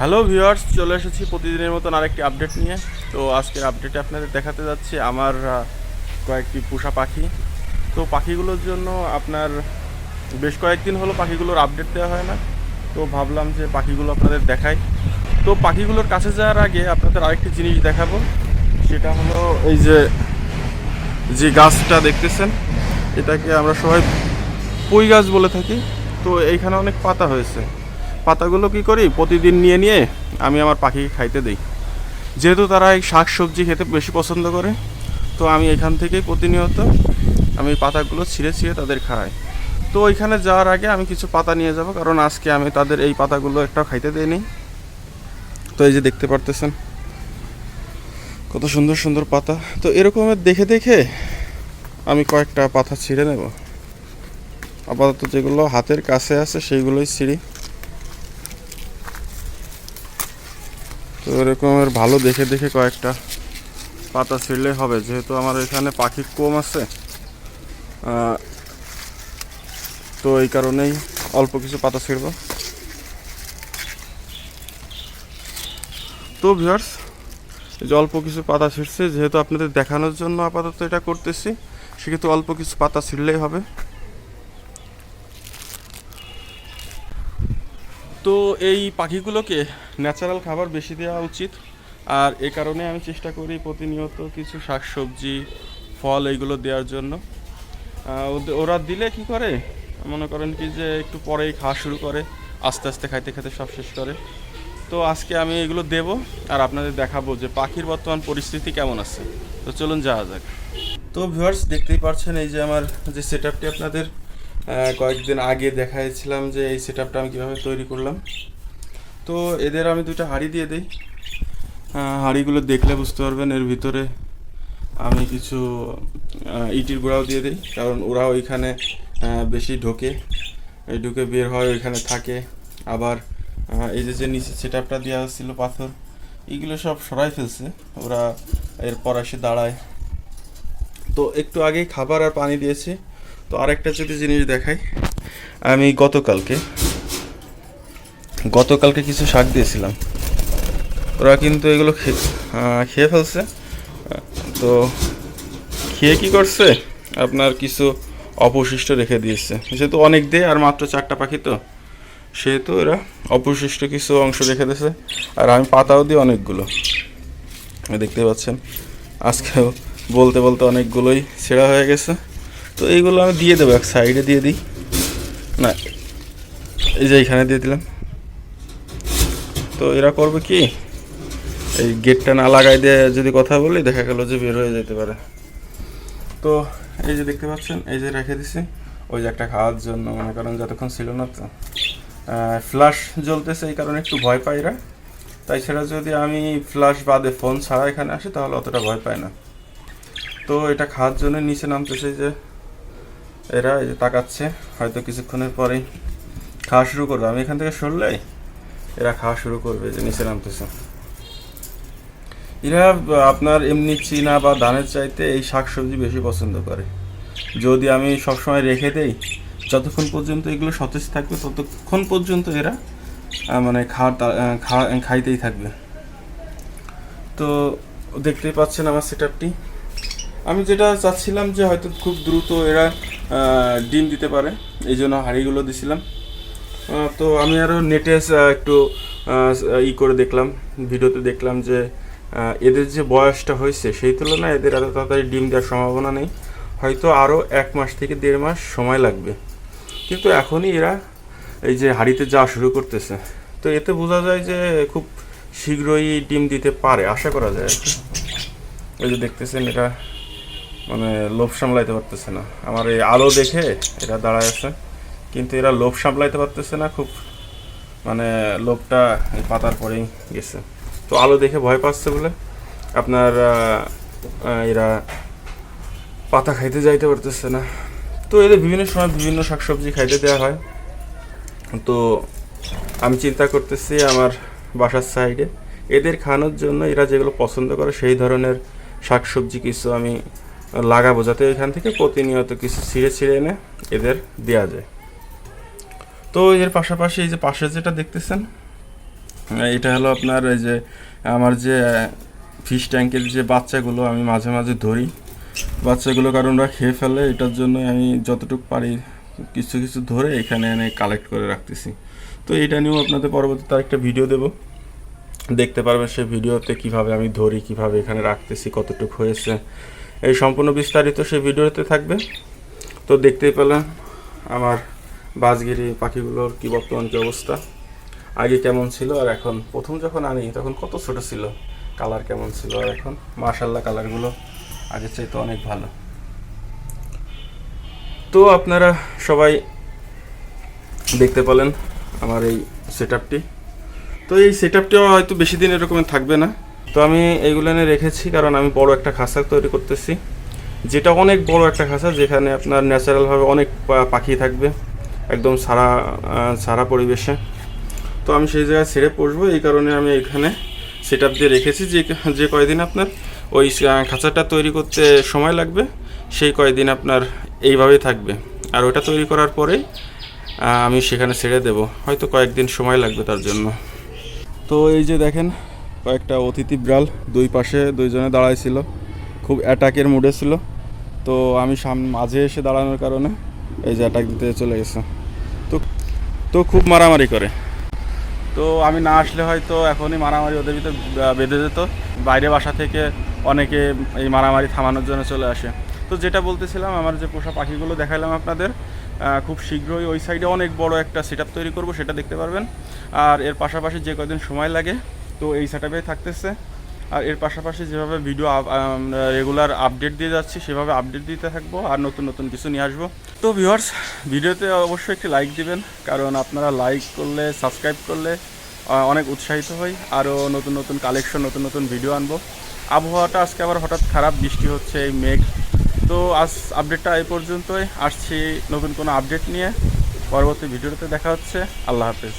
Hello viewers, চলে এসেছি প্রতিদিনের মতন আরেকটি আপডেট নিয়ে। তো আজকের আপডেটে আপনাদের দেখাতে যাচ্ছি আমার কয়েকটি পোষা পাখি। তো পাখিগুলোর জন্য আপনার বেশ কয়েকদিন হলো পাখিগুলোর আপডেট দেওয়া হয় না। তো ভাবলাম যে পাখিগুলো আপনাদের দেখাই। তো পাখিগুলোর কাছে যাওয়ার আগে আপনাদের আরেকটি জিনিস দেখাবো। সেটা হলো এই যে যে গাছটা দেখতেছেন, এটাকে আমরা সবাই পুঁই গাছ বলে থাকি। তো এইখানে অনেক পাতা হয়েছে। পাতাগুলো কি করি? প্রতিদিন নিয়ে নিয়ে আমি আমার পাখিকে খাইতে দিই। যেহেতু তারা এই শাক সবজি খেতে বেশি পছন্দ করে, তো আমি এখান থেকেই প্রতিনিয়ত আমি পাতাগুলো ছিঁড়ে ছিঁড়ে তাদের খাই। তো ওইখানে যাওয়ার আগে আমি কিছু পাতা নিয়ে যাব, কারণ আজকে আমি তাদের এই পাতাগুলো একটাও খাইতে দিইনি। তো এই যে দেখতে পারতেছেন, কত সুন্দর সুন্দর পাতা। তো এরকমের দেখে দেখে আমি কয়েকটা পাতা ছিঁড়ে নেব। আপাতত যেগুলো হাতের কাছে আছে, সেইগুলোই ছিঁড়ি। তো এরকমের ভালো দেখে দেখে কয়েকটা পাতা ছিঁড়লে হবে। যেহেতু আমার এখানে পাখি কম আছে তো এই কারণেই অল্প কিছু পাতা ছিঁড়ব। তো ভিউয়ার্স যে অল্প কিছু পাতা ছিঁড়ছে, যেহেতু আপনাদের দেখানোর জন্য আপাতত এটা করতেছি সেক্ষেত্রে অল্প কিছু পাতা ছিঁড়লেই হবে। তো এই পাখিগুলোকে ন্যাচারাল খাবার বেশি দেওয়া উচিত। আর এ কারণে আমি চেষ্টা করি প্রতিনিয়ত কিছু শাকসবজি, ফল এইগুলো দেওয়ার জন্য। ওরা দিলে কি করে? মনে করেন কি যে একটু পরেই খাওয়া শুরু করে, আস্তে আস্তে খাইতে খাইতে সব শেষ করে। তো আজকে আমি এগুলো দেব আর আপনাদের দেখাবো যে পাখির বর্তমান পরিস্থিতি কেমন আছে। তো চলুন যাওয়া যাক। তো ভিউয়ার্স দেখতেই পাচ্ছেন এই যে আমার যে সেট আপটি আপনাদের। কয়েকদিন আগে দেখাইছিলাম যে এই সেট আপটা আমি কীভাবে তৈরি করলাম। তো এদের আমি দুটো হাঁড়ি দিয়ে দিই। হাঁড়িগুলো দেখলে বুঝতে পারবেন এর ভিতরে আমি কিছু ইটির গোড়াও দিয়ে দিই, কারণ ওরা ওইখানে বেশি ঢোকে। ঢুকে বের হয়, ওইখানে থাকে। আবার এই যে যে নিচে সেট আপটা দেওয়া ছিল পাথর এইগুলো সব সরাই ফেলছে। ওরা এরপর এসে দাঁড়ায়। তো একটু আগেই খাবার আর পানি দিয়েছি। তো আরেকটা যদি জিনিস দেখাই, আমি গতকালকে গতকালকে কিছু শাক দিয়েছিলাম। ওরা কিন্তু এগুলো খেয়ে ফেলছে। তো খেয়ে কি করছে? আপনার কিছু অবশিষ্ট রেখে দিয়েছে। যেহেতু অনেক দেয় আর মাত্র চারটা পাখি তো, সেহেতু এরা অবশিষ্ট কিছু অংশ রেখে দিয়েছে। আর আমি পাতাও দিই অনেকগুলো। দেখতে পাচ্ছেন, আজকেও বলতে বলতে অনেকগুলোই ছেঁড়া হয়ে গেছে। তো এইগুলো আমি দিয়ে দেবো এক সাইডে দিয়ে দিই। না, এই যে এইখানে দিয়ে দিলাম। তো এরা করবে কি? এই গেটটা না লাগাই দিয়ে যদি কথা বলি, দেখা গেল যে বের হয়ে যেতে পারে। তো এই যে দেখতে পাচ্ছেন, এই যে রেখে দিছি। ওই যে একটা খাওয়ার জন্য মনে করেন যতক্ষণ ছিল না তো। ফ্ল্যাশ জ্বলতেছে এই কারণে একটু ভয় পাই এরা। তাই সেটা যদি আমি ফ্ল্যাশ বাদে ফোন ছাড়া এখানে আসি, তাহলে অতটা ভয় পায় না। তো এটা খাওয়ার জন্য নিচে নামতেছে যে এরা এই যে তাকাচ্ছে, হয়তো কিছুক্ষণের পরেই খাওয়া শুরু করবে। আমি এখান থেকে সরলেই এরা খাওয়া শুরু করবে যে নিচে নামতেছে। এরা, আপনার এমনি চীনা বা ধানের চাইতে এই শাকসবজি বেশি পছন্দ করে। যদি আমি সবসময় রেখে দেই, যতক্ষণ পর্যন্ত এগুলো সতেজ থাকবে, ততক্ষণ পর্যন্ত এরা মানে খাওয়ার খাইতেই থাকবে। তো দেখতেই পাচ্ছেন আমার সেট আপটি আমি যেটা চাচ্ছিলাম যে হয়তো খুব দ্রুত এরা ডিম দিতে পারে। এই জন্য হাঁড়িগুলো দিছিলাম। তো আমি আরও নেটে একটু ই করে দেখলাম, ভিডিওতে দেখলাম যে এদের যে বয়সটা হয়েছে, সেই তুলনায় এদের এত তাড়াতাড়ি ডিম দেওয়ার সম্ভাবনা নেই। হয়তো আরও এক মাস থেকে দেড় মাস সময় লাগবে। কিন্তু এখনই এরা এই যে হাঁড়িতে যাওয়া শুরু করতেছে। তো এতে বোঝা যায় যে খুব শীঘ্রই ডিম দিতে পারে, আশা করা যায়। ওই যে দেখতেছেন, এটা মানে লোভ সামলাইতে পারতেছে না। আমার এই আলো দেখে এরা দাঁড়ায় আছে, কিন্তু এরা লোভ সামলাইতে পারতেছে না, খুব মানে লোভটা পাতার পরেই গেছে। তো আলো দেখে ভয় পাচ্ছে বলে আপনার এরা পাতা খাইতে যাইতে পারতেছে না। তো এদের বিভিন্ন সময় বিভিন্ন শাকসবজি খাইতে দেওয়া হয়। তো আমি চিন্তা করতেছি আমার বাসার সাইডে এদের খাওয়ানোর জন্য এরা যেগুলো পছন্দ করে সেই ধরনের শাকসবজি কিছু আমি লাগাবো যাতে এখান থেকে প্রতিনিয়ত কিছু ছিঁড়ে ছিঁড়ে এনে এদের দেওয়া যায়। তো এর পাশাপাশি এই যে পাশে যেটা দেখতেছেন এটা হলো আপনার এই যে আমার যে ফিশ ট্যাঙ্কের যে বাচ্চাগুলো আমি মাঝে মাঝে ধরি। বাচ্চাগুলো কারণ ওরা খেয়ে ফেলে, এটার জন্য আমি যতটুকু পারি কিছু কিছু ধরে এখানে এনে কালেক্ট করে রাখতেছি। তো এটা নিয়েও আপনাদের পরবর্তীতে আরেকটা ভিডিও দেব। দেখতে পারবেন সেই ভিডিওতে কীভাবে আমি ধরি, কীভাবে এখানে রাখতেছি, কতটুকু হয়েছে। এই সম্পূর্ণ বিস্তারিত সেই ভিডিওতে থাকবে। তো দেখতেই পেলাম আমার বাজগিরি পাখিগুলোর কি বর্তমান কি অবস্থা, আগে কেমন ছিল আর এখন। প্রথম যখন আনি, তখন কত ছোট ছিল, কালার কেমন ছিল আর এখন? মার্শাল্লাহ কালারগুলো আগের চাইতে অনেক ভালো। তো আপনারা সবাই দেখতে পেলেন আমার এই সেট তো এই সেট আপটিও হয়তো বেশি দিন এরকম থাকবে না। তো আমি এইগুলো এনে রেখেছি, কারণ আমি বড় একটা খাঁচা তৈরি করতেছি। যেটা অনেক বড় একটা খাঁচা যেখানে আপনার ন্যাচারালভাবে অনেক পাখি থাকবে, একদম সারা সারা পরিবেশে। তো আমি সেই জায়গায় ছেড়ে পড়ব এই কারণে আমি এখানে সেট আপ দিয়ে রেখেছি। যে যে কয়দিন আপনার ওই খাঁচাটা তৈরি করতে সময় লাগবে, সেই কয়দিন আপনার এইভাবেই থাকবে। আর ওটা তৈরি করার পরেই আমি সেখানে ছেড়ে দেব। হয়তো কয়েকদিন সময় লাগবে তার জন্য। তো এই যে দেখেন কয়েকটা অতিথি বিড়াল দুই পাশে দুইজনে দাঁড়ায় ছিল খুব অ্যাটাকের মুডে ছিল। তো আমি সামনে মাঝে এসে দাঁড়ানোর কারণে এই যে অ্যাটাক দিতে চলে গেছে। তো তো খুব মারামারি করে। তো আমি না আসলে হয়তো এখনই মারামারি ওদের ভিতরে বেঁধে যেত বাইরে বাসা থেকে অনেকে এই মারামারি থামানোর জন্য চলে আসে। তো যেটা বলতেছিলাম, আমার যে পোষা পাখিগুলো দেখালাম আপনাদের খুব শীঘ্রই ওই সাইডে অনেক বড় একটা সেট তৈরি করব, সেটা দেখতে পারবেন। আর এর পাশাপাশি যে কদিন সময় লাগে তো এই সেট থাকতেছে। আর এর পাশাপাশি যেভাবে ভিডিও রেগুলার আপডেট দিয়ে যাচ্ছি, সেভাবে আপডেট দিতে থাকব আর নতুন নতুন কিছু নিয়ে আসব। তো ভিউয়ার্স ভিডিওতে অবশ্যই একটি লাইক দিবেন, কারণ আপনারা লাইক করলে সাবস্ক্রাইব করলে অনেক উৎসাহিত হই। আরও নতুন নতুন কালেকশন নতুন নতুন ভিডিও আনব। আবহাওয়াটা আজকে আবার হঠাৎ খারাপ, বৃষ্টি হচ্ছে, এই মেঘ। তো আজ আপডেটটা এই পর্যন্তই। আসছি নতুন কোনো আপডেট নিয়ে। পরবর্তী ভিডিওতে দেখা হচ্ছে। আল্লাহ হাফেজ।